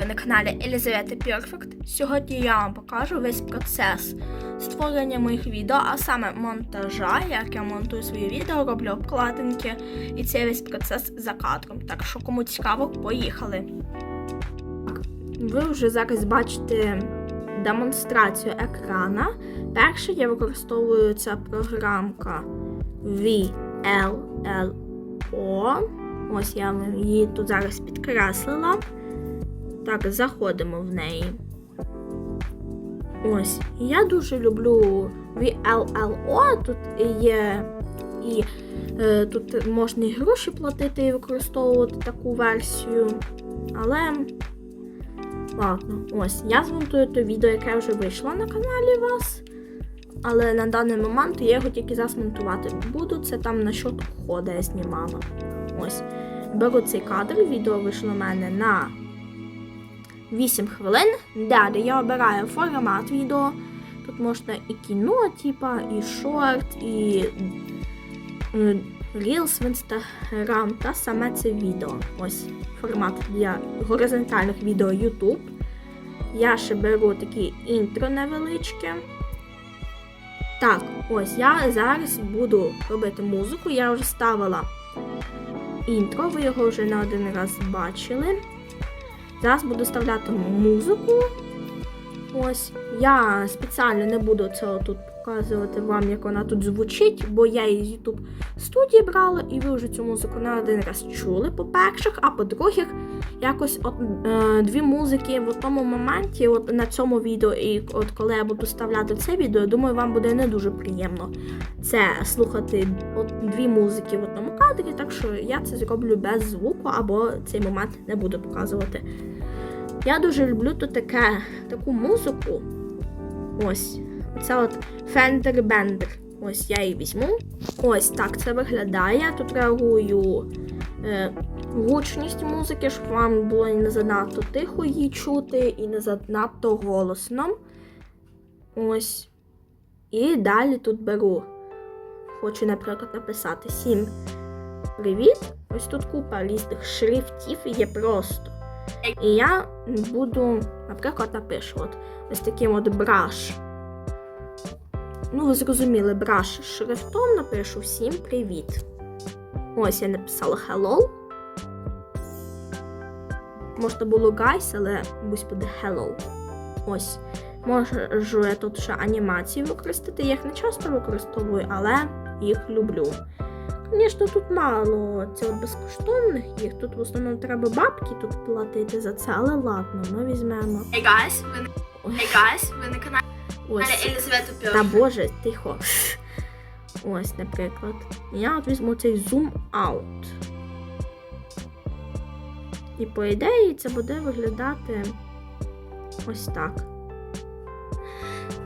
ви на каналі Елізавета Перфект. Сьогодні я вам покажу весь процес створення моїх відео, а саме монтажа, як я монтую свої відео, роблю обкладинки і цей весь процес за кадром. Так що кому цікаво, поїхали. Ви вже зараз бачите демонстрацію екрана. Перше я використовую ця програмка VLLO. Ось я її тут зараз підкреслила. Так, заходимо в неї. Ось. Я дуже люблю VLLO. Тут є і е, тут можна і гроші платити і використовувати таку версію. Але. Ладно, ось. Я змонтую то відео, яке вже вийшло на каналі вас. Але на даний момент я його тільки засмонтувати буду. Це там на счет уходу я знімала. Ось. Беру цей кадр, відео вийшло в мене на 8 хвилин. Далі я обираю формат відео. Тут можна і кіно, типа, і шорт, і Reels в Instagram та саме це відео. Ось формат для горизонтальних відео YouTube. Я ще беру такі інтро невеличке. Так, ось я зараз буду робити музику. Я вже ставила інтро, ви його вже не один раз бачили. Зараз буду ставляти музику. Ось. Я спеціально не буду цього тут показувати вам, як вона тут звучить, бо я її з YouTube студії брала, і ви вже цю музику не один раз чули, по-перших, а по-других, якось от, е, дві музики в одному моменті, от на цьому відео, і от коли я буду вставляти це відео, думаю, вам буде не дуже приємно це слухати от дві музики в одному кадрі, так що я це зроблю без звуку або цей момент не буду показувати. Я дуже люблю тут таке, таку музику. Ось. Це от Fender Bender. Ось я її візьму. Ось так це виглядає. Тут реагую е, гучність музики, щоб вам було не занадто тихо її чути і не занадто голосно. Ось. І далі тут беру. Хочу, наприклад, написати всім привіт. Ось тут купа різних шрифтів є просто. І я буду, наприклад, напишу от ось таким от браш. Ну, ви зрозуміли, браш шрифтом напишу всім привіт. Ось я написала hello. Можна було guys, але пусть буде hello. Ось. Можу я тут ще анімації використати. Я їх не часто використовую, але їх люблю. Звісно, тут мало цього безкоштовних їх. Тут в основному треба бабки тут платити за це, але ладно, ми візьмемо. Hey guys, ви на Hey guys, ви на каналі Ось. Елізавета Та боже, тихо. Ось, наприклад. Я от візьму цей zoom out. І по ідеї це буде виглядати ось так.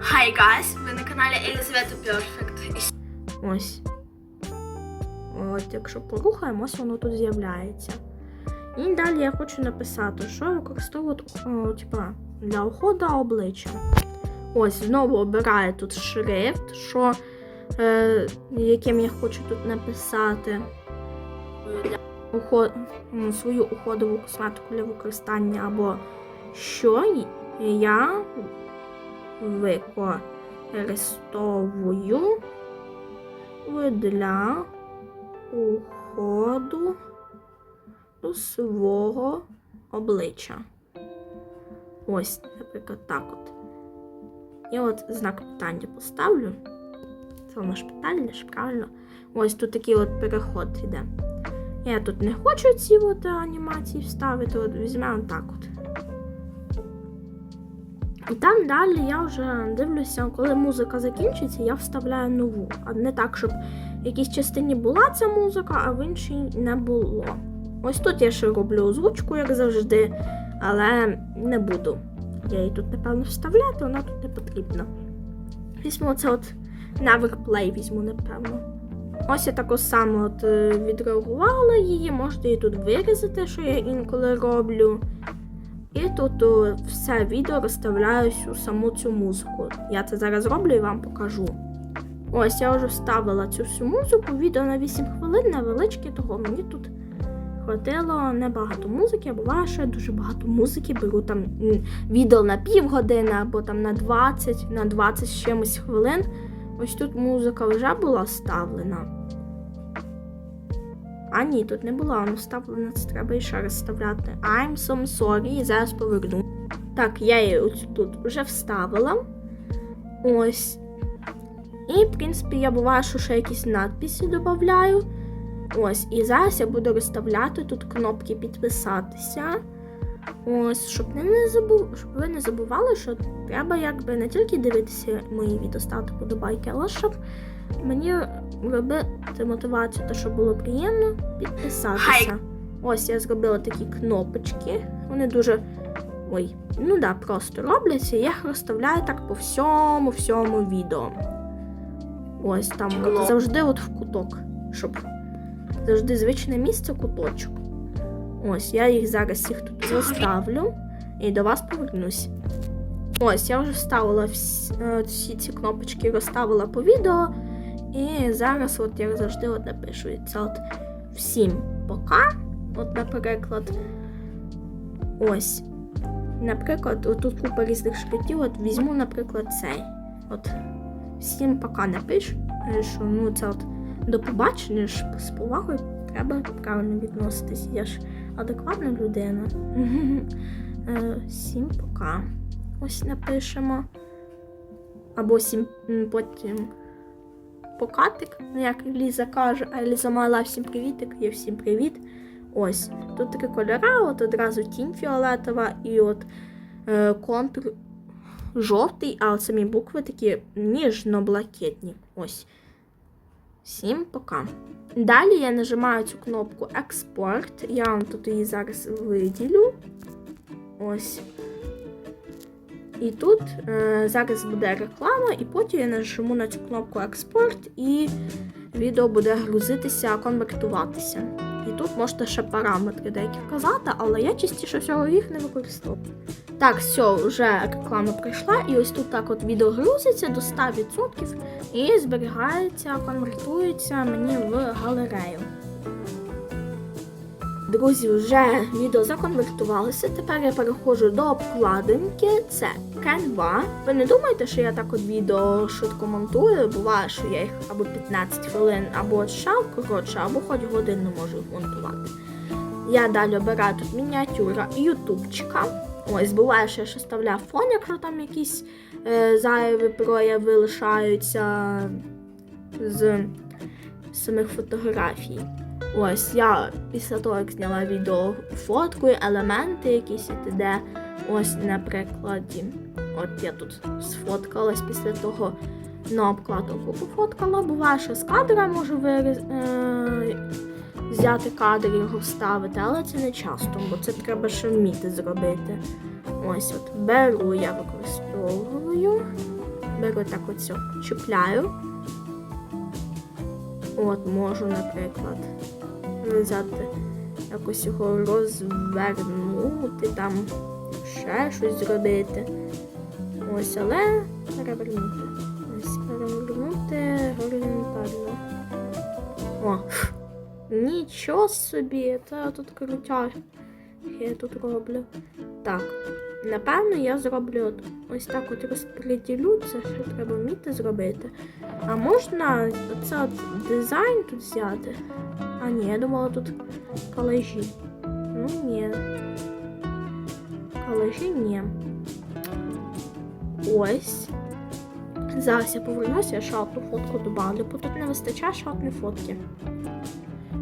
Hi guys, ви на каналі Елізавета Перфект. І Ось. От, якщо порухаємо, ось воно тут з'являється. І далі я хочу написати, що використовувати о, типа, для уходу обличчя. Ось, знову обираю тут шрифт, що, е, яким я хочу тут написати для уход, свою уходову косметику для використання, або що я використовую для уходу свого обличчя. Ось, наприклад, так от. Я от знак питання поставлю. Це воно ж питання, ж правильно. Ось тут такий от переход йде. Я тут не хочу ці от анімації вставити, от візьмемо так от. І там далі я вже дивлюся, коли музика закінчиться, я вставляю нову. А не так, щоб в якійсь частині була ця музика, а в іншій не було. Ось тут я ще роблю озвучку, як завжди, але не буду. Я її тут, напевно, вставляти, вона тут не потрібна. Візьму це от навик play візьму, напевно. Ось я таку саму от е, відреагувала її, можете її тут вирізати, що я інколи роблю. І тут о, все відео розставляю всю саму цю музику. Я це зараз роблю і вам покажу. Ось я вже вставила цю всю музику, відео на 8 хвилин невеличке, того мені тут хватило небагато музики, а буває, що дуже багато музики беру там відео на півгодини або там на 20, на 20 з чимось хвилин. Ось тут музика вже була вставлена. А ні, тут не була вона вставлена, це треба ще раз вставляти. I'm so sorry, і зараз поверну. Так, я її ось тут вже вставила. Ось. І, в принципі, я буває, що ще якісь надписи додаю. Ось, і зараз я буду розставляти тут кнопки підписатися. Ось, щоб не, не забув, щоб ви не забували, що треба якби не тільки дивитися мої відео, ставити подобайки, але щоб мені робити мотивацію, та щоб було приємно підписатися. Ось я зробила такі кнопочки. Вони дуже. Ой, ну да, просто робляться. Я їх розставляю так по всьому всьому відео. Ось там от, завжди от в куток, щоб завжди звичне місце куточок. Ось, я їх зараз їх тут розставлю і до вас повернусь. Ось, я вже вставила всі, е, всі ці кнопочки, розставила по відео. І зараз, от як завжди, от напишу от всім пока. От, наприклад, ось. Наприклад, тут купа різних шрифтів. От візьму, наприклад, цей. От всім пока напишу, що ну це от до побачення ж з повагою треба правильно відноситись. Я ж адекватна людина. Е, Всім пока. Ось напишемо. Або сім потім покатик, ну як Ліза каже, а Ліза мала всім привітик, є всім привіт. Ось. Тут три кольори, от одразу тінь фіолетова і от е, контур жовтий, а от самі букви такі ніжно-блакитні. Ось. Всім пока. Далі я нажимаю цю кнопку Експорт. Я вам тут її зараз виділю. Ось. І тут е, зараз буде реклама, і потім я нажму на цю кнопку Експорт, і відео буде грузитися, конвертуватися. І тут можете ще параметри деякі вказати, але я частіше всього їх не використовую. Так, все, вже реклама прийшла, і ось тут так от відео грузиться до 100% і зберігається, конвертується мені в галерею. Друзі, вже відео законвертувалося. Тепер я переходжу до обкладинки. Це Canva. Ви не думайте, що я так от відео швидко монтую. Буває, що я їх або 15 хвилин, або шав коротше, або хоч годину можу їх монтувати. Я далі обираю тут мініатюра ютубчика. Ось, буває, що я ще вставляю фон, якщо там якісь е, зайві прояви лишаються з самих фотографій. Ось я після того, як зняла відео, фоткою, елементи якісь і т.д. Ось, на прикладі. От я тут сфоткалась після того на обкладинку пофоткала. Буває, що з кадра можу виріз... е... взяти кадр і його вставити, але це не часто, бо це треба ще вміти зробити. Ось от беру, я використовую. Беру так оцю, чіпляю. От можу, наприклад, взяти якось його розвернути, там ще щось зробити. Ось, але перевернути. Ось перевернути горизонтально. О! Нічого собі, це тут крутяр. Я тут роблю. Так, напевно, я зроблю ось так от розподілю, це ще треба вміти зробити. А можна оце от дизайн тут взяти? А ні, я думала тут колежі. Ну ні. Колежі ні. Ось. Зараз я повернуся, я ще одну фотку добавлю, бо тут не вистачає ще одної фотки.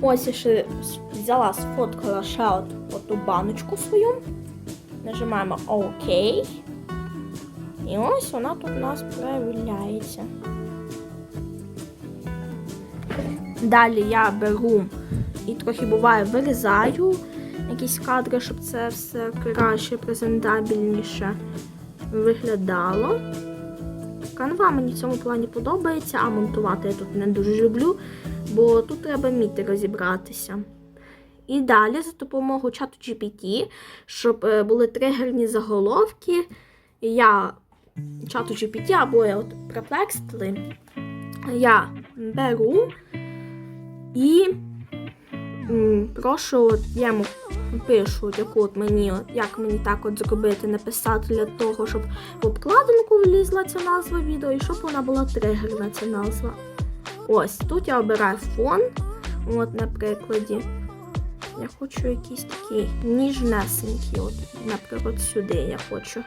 Ось я ще взяла, сфоткала ще оту баночку свою. Нажимаємо ОК. І ось вона тут у нас проявляється. Далі я беру і трохи буває вирізаю якісь кадри, щоб це все краще, презентабельніше виглядало. Канва мені в цьому плані подобається, а монтувати я тут не дуже люблю, бо тут треба вміти розібратися. І далі за допомогою чату GPT, щоб е, були тригерні заголовки, я чату GPT або я от Perplexly, я беру і прошу, от йому пишу, яку от мені, от, як мені так от зробити, написати для того, щоб в обкладинку влізла ця назва відео і щоб вона була тригерна ця назва. Ось тут я обираю фон. От, на прикладі. Я хочу якийсь такий ніжнесенький. От, наприклад, сюди я хочу.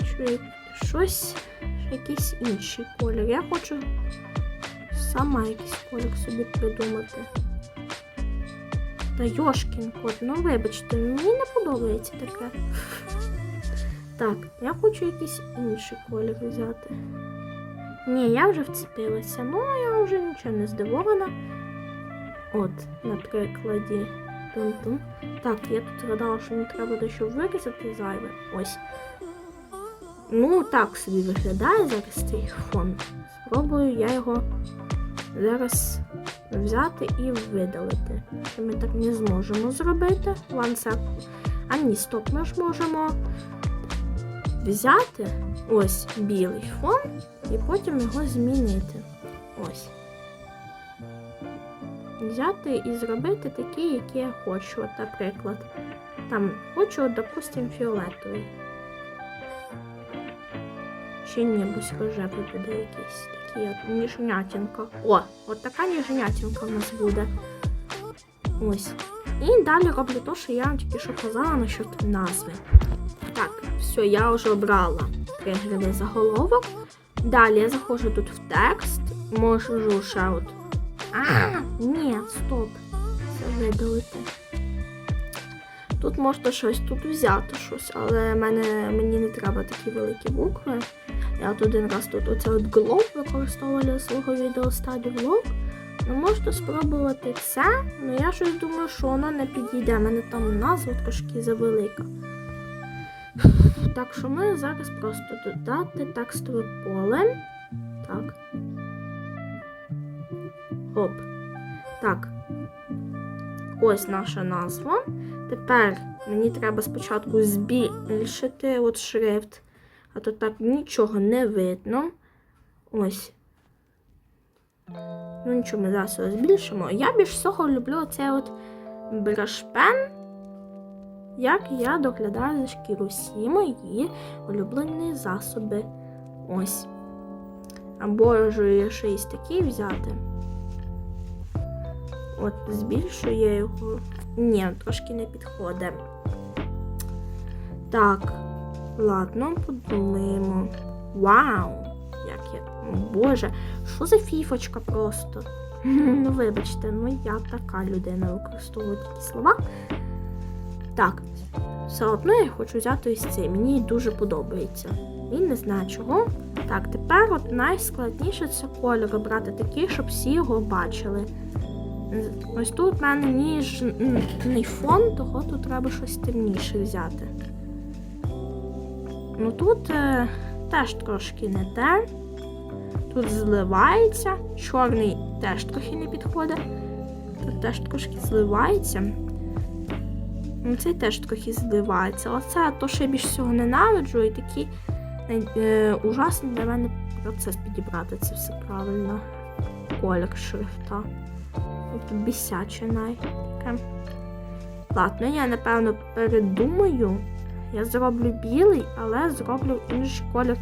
Хочу щось, якийсь інший колір. Я хочу сама якийсь колір собі придумати. Та Йошкін кот, ну вибачте, мені не подобається таке. Так, я хочу якийсь інший колір взяти. Ні, я вже вцепилася, ну я вже нічого не здивована. От, на прикладі. Тун-тун. Так, я тут згадала, що мені треба дещо вирізати зайве. Ось. Ну, так собі виглядає зараз цей фон. Спробую я його зараз взяти і видалити. Що ми так не зможемо зробити. One. А ні, стоп, ми ж можемо взяти ось білий фон і потім його змінити. Ось. Взяти і зробити такий, який я хочу. Наприклад, там хочу, от, допустим, фіолетовий. Чи небось рожевий буде якийсь такий от ніжнятінка. О, от така ніжнятінка в нас буде. Ось. І далі роблю те, що я вам тільки що казала насчет назви. Так, все, я вже обрала тригерний заголовок. Далі я заходжу тут в текст, можу ще от. А, ні, стоп. Це видалити. Тут можна щось тут взяти щось, але мене, мені не треба такі великі букви. Я от один раз тут оце от glow використовувала свого відео стадію влог. Ну, можете спробувати це, але я щось думаю, що воно не підійде. Мене там назва трошки завелика. Так що ми зараз просто додати текстове поле. Так. Оп. Так. Ось наша назва. Тепер мені треба спочатку збільшити от шрифт, а то так нічого не видно. Ось. Ну нічого, ми зараз його збільшимо. Я більш всього люблю цей от брашпен, як я доглядаю за шкіру. Всі мої улюблені засоби. Ось. Або ж ще й такий взяти. От, збільшую я його. Ні, трошки не підходить. Так, ладно, подумаємо. Вау! Як я. О, Боже, що за фіфочка просто? Ну, вибачте, ну я така людина використовую такі слова. Так, все одно я хочу взяти ось цей. Мені дуже подобається. І не знаю чого. Так, тепер от найскладніше це кольор обрати такий, щоб всі його бачили. Ось тут в мене ніжний фон, того тут треба щось темніше взяти. Ну тут е, теж трошки не те. Тут зливається. Чорний теж трохи не підходить. Тут теж трошки зливається. Ну, Цей теж трохи зливається. Оце то, що я більш всього ненавиджу, і такий е, ужасний для мене процес підібрати це все правильно. Колір шрифта. Тут бісяче навіть таке. Ладно, я напевно передумаю. Я зроблю білий, але зроблю інший колір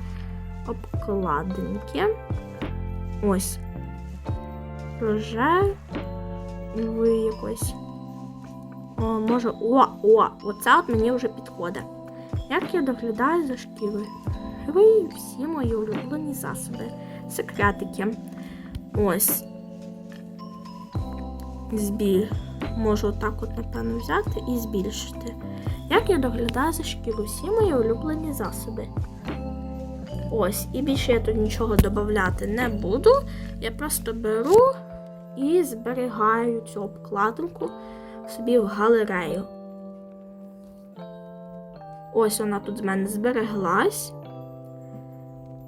обкладинки. Ось. Рожевий якось. О, може. О, о! Оце от мені вже підходить. Як я доглядаю за шкірою? Ви всі мої улюблені засоби. Секретики. Ось. Збіль. Можу отак от, напевно, взяти і збільшити. Як я доглядаю за шкіру, всі мої улюблені засоби. Ось, і більше я тут нічого додати не буду. Я просто беру і зберігаю цю обкладинку собі в галерею. Ось вона тут з мене збереглась.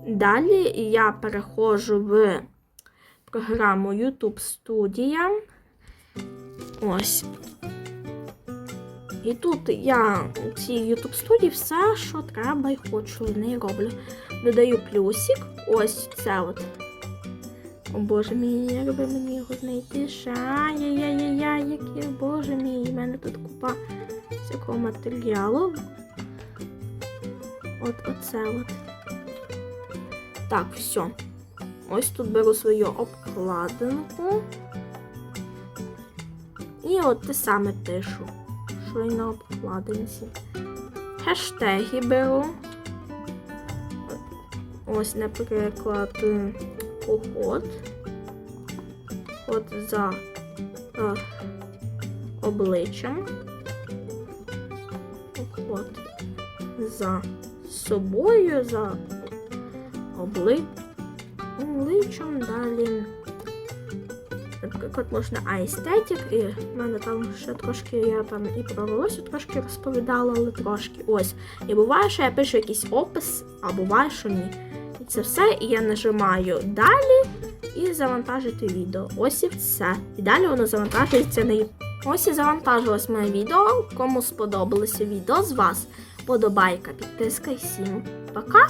Далі я переходжу в програму YouTube Studio. Ось. І тут я у цій YouTube студії все, що треба і хочу в неї роблю. Додаю плюсик. Ось це от. О боже мій, як би мені його знайти. Ай-яй-яй-яй, який, боже мій, у мене тут купа всякого матеріалу. От оце от. Так, все. Ось тут беру свою обкладинку. І от те саме пишу, що й на обкладинці. Хештеги беру. Ось, наприклад, поход. От за е, обличчям. Поход за собою, за обли... обличчям далі. Наприклад, можна аестетик, і в мене там ще трошки, я там і про волосся трошки розповідала, але трошки. Ось. І буває, що я пишу якийсь опис, а буває, що ні. І це все, і я нажимаю далі і завантажити відео. Ось і все. І далі воно завантажується на Ось і завантажилось моє відео. Кому сподобалося відео з вас, подобайка, підписка і всім. Пока!